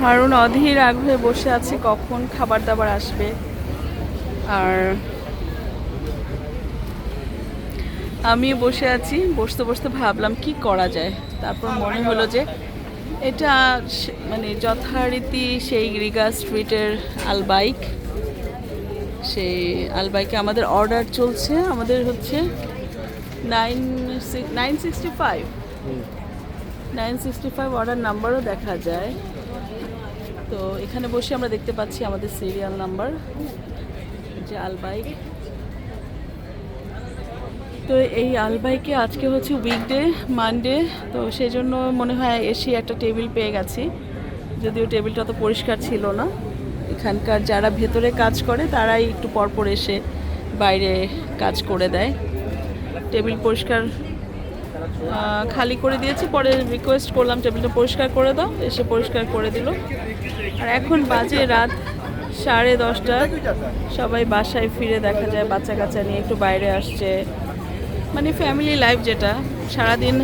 হারুন অধীর আগ্রহে বসে আছে কখন খাবার দাবার আসবে। আর আমি বসে আছি, বসতে বসতে ভাবলাম কি করা যায়। তারপর মনে হলো যে এটা মানে যথারীতি সেই রিগা স্ট্রিটের আলবাইক। সেই আলবাইকে আমাদের অর্ডার চলছে, আমাদের হচ্ছে nine nine sixty five nine sixty five order নাম্বারও দেখা যায়। তো এখানে বসে আমরা দেখতে পাচ্ছি আমাদের সিরিয়াল নাম্বার যে আলবাইক। তো এই আলবাইকে আজকে হচ্ছে উইকডে মানডে তো সেই জন্য মনে হয় এসে একটা টেবিল পেয়ে গেছি। যদিও টেবিলটা অত পরিষ্কার ছিল না। এখানকার যারা ভেতরে কাজ করে তারাই একটু পরপর এসে বাইরে কাজ করে দেয়। টেবিল পরিষ্কার খালি করে দিয়েছি। পরে রিকোয়েস্ট করলাম টেবিলটা পরিষ্কার করে দাও। এসে পরিষ্কার করে দিল। আর এখন বাজে রাত সাড়ে দশটা। সবাই বাসায় ফিরে দেখা যায়, বাচ্চা কাচ্চা নিয়ে একটু বাইরে আসছে। মানে ফ্যামিলি লাইফ যেটা, সারাদিন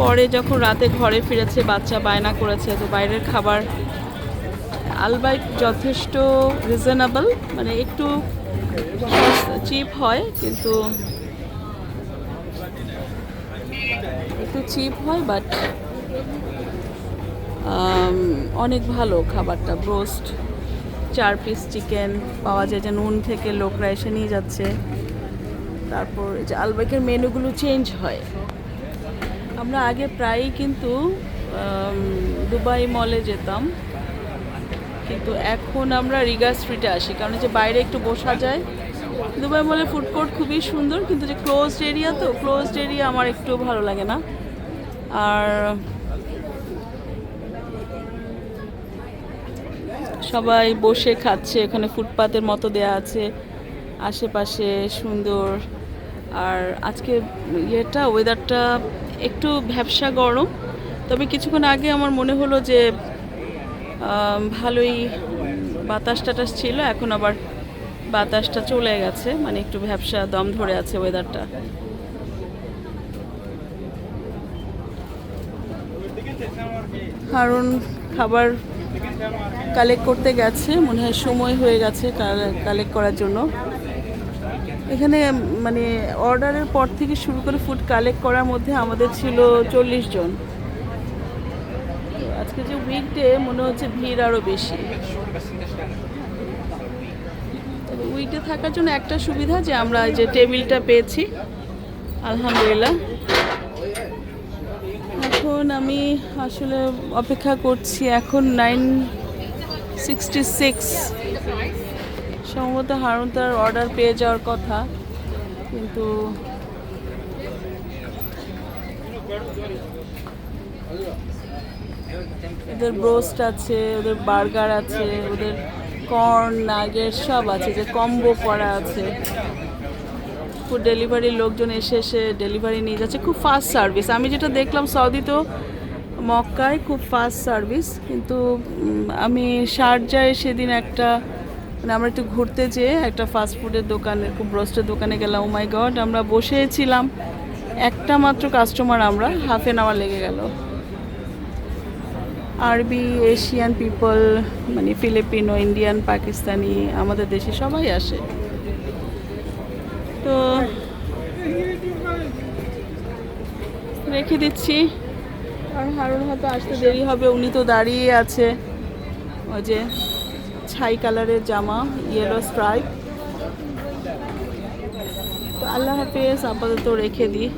পরে যখন রাতে ঘরে ফিরেছে, বাচ্চা বায়না করেছে, তো বাইরের খাবার আলবাইক যথেষ্ট রিজনেবল মানে একটু চিপ হয়, কিন্তু একটু চিপ হয় বাট অনেক ভালো খাবারটা। ব্রোস্ট চার পিস চিকেন পাওয়া যায় যে নুন থেকে লোকরা এসে নিয়ে যাচ্ছে। তারপর যে আলবাইকের মেনুগুলো চেঞ্জ হয়। আমরা আগে প্রায়ই কিন্তু দুবাই মলে যেতাম। কিন্তু এখন আমরা রিগা স্ট্রিটে আসি, কারণ যে বাইরে একটু বসা যায় দুবাই মলে ফুড কোর্ট খুবই সুন্দর, কিন্তু যে ক্লোজড এরিয়া তো ক্লোজড এরিয়া আমার একটু ভালো লাগে না। আর সবাই বসে খাচ্ছে এখানে ফুটপাতের মতো দেয়া আছে, আশেপাশে সুন্দর। আর আজকে ইয়েটা ওয়েদারটা একটু ভ্যাবসা গরম, তবে কিছুক্ষণ আগে আমার মনে হলো যে ভালোই বাতাস টাতাস ছিল, এখন আবার বাতাসটা চলে গেছে মানে একটু ভ্যাবসা দম ধরে আছে ওয়েদারটা কারণ খাবার কালেক্ট করতে গেছে, মনে হয় সময় হয়ে গেছে কালেক্ট করার জন্য। এখানে মানে অর্ডারের পর থেকে শুরু করে ফুড কালেক্ট করার মধ্যে আমাদের ছিল চল্লিশ জন। আজকে যে উইকডে মনে হচ্ছে ভিড় আরও বেশি। তবে উইকডে থাকার জন্য একটা সুবিধা যে আমরা যে টেবিলটা পেয়েছি, আলহামদুলিল্লাহ। এখন আমি আসলে অপেক্ষা করছি, এখন নাইন সিক্সটি সিক্স সম্ভবত হারুন তার অর্ডার পেয়ে যাওয়ার কথা, কিন্তু ওদের ব্রোস্ট আছে, ওদের বার্গার আছে, ওদের কর্ন নাগের সব আছে, যে কম্বো করা আছে। ফুড ডেলিভারির লোকজন এসে এসে ডেলিভারি নিয়ে যাচ্ছে। খুব ফাস্ট সার্ভিস আমি যেটা দেখলাম সৌদি তো মক্কায় খুব ফাস্ট সার্ভিস কিন্তু আমি শারজায় সেদিন একটা মানে আমরা একটু ঘুরতে যেয়ে একটা ফাস্ট ফুডের দোকানে, খুব ব্রস্টের দোকানে গেলাম। মাই গড আমরা বসেছিলাম। একটা মাত্র কাস্টমার আমরা হাফ এন আওয়ার লেগে গেল। আরবি, এশিয়ান পিপল মানে ফিলিপিনো, ইন্ডিয়ান, পাকিস্তানি, আমাদের দেশে সবাই আসে। তো রেখে দিচ্ছি। আর হারুন হয়তো আসতে দেরি হবে, উনি তো দাঁড়িয়ে আছে। ওই যে ছাই কালারের জামা ইয়েলো স্ট্রাইপ তো আল্লাহ হাফেজ, আপাতত রেখে দিই।